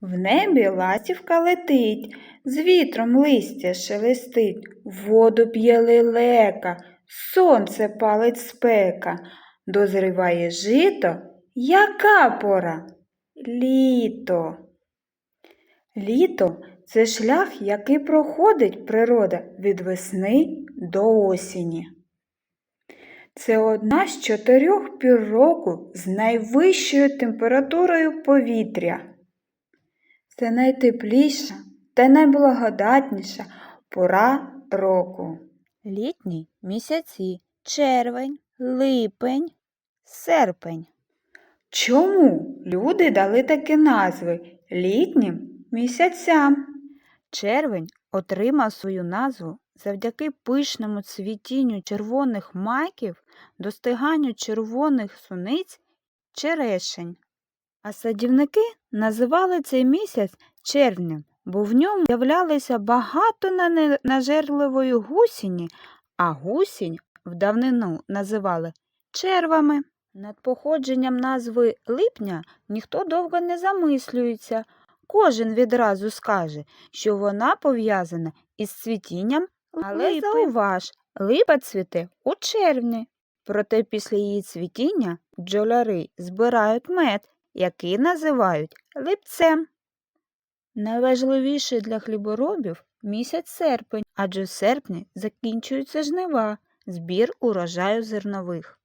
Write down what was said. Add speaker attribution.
Speaker 1: В небі ластівка летить, з вітром листя шелестить, воду п'є лелека, сонце палить спека, дозріває жито. Яка пора? Літо. Літо це шлях, який проходить природа від весни до осені. Це одна з чотирьох пір року з найвищою температурою повітря. Це найтепліша та найблагодатніша пора року.
Speaker 2: Літні місяці червень, липень, серпень.
Speaker 1: Чому люди дали такі назви літнім місяцям?
Speaker 2: Червень отримав свою назву завдяки пишному цвітінню червоних маків, достиганню червоних суниць черешень. А садівники називали цей місяць червнем, бо в ньому з'являлися багато нажерливої гусіні, а гусінь в давнину називали червами. Над походженням назви липня ніхто довго не замислюється. Кожен відразу скаже, що вона пов'язана із цвітінням, але
Speaker 1: липи.
Speaker 2: зауваж, липа цвіте у червні. Проте після її цвітіння бджоляри збирають мед, який називають липцем. Найважливіший для хліборобів місяць серпень, адже в серпні закінчуються жнива, збір урожаю зернових.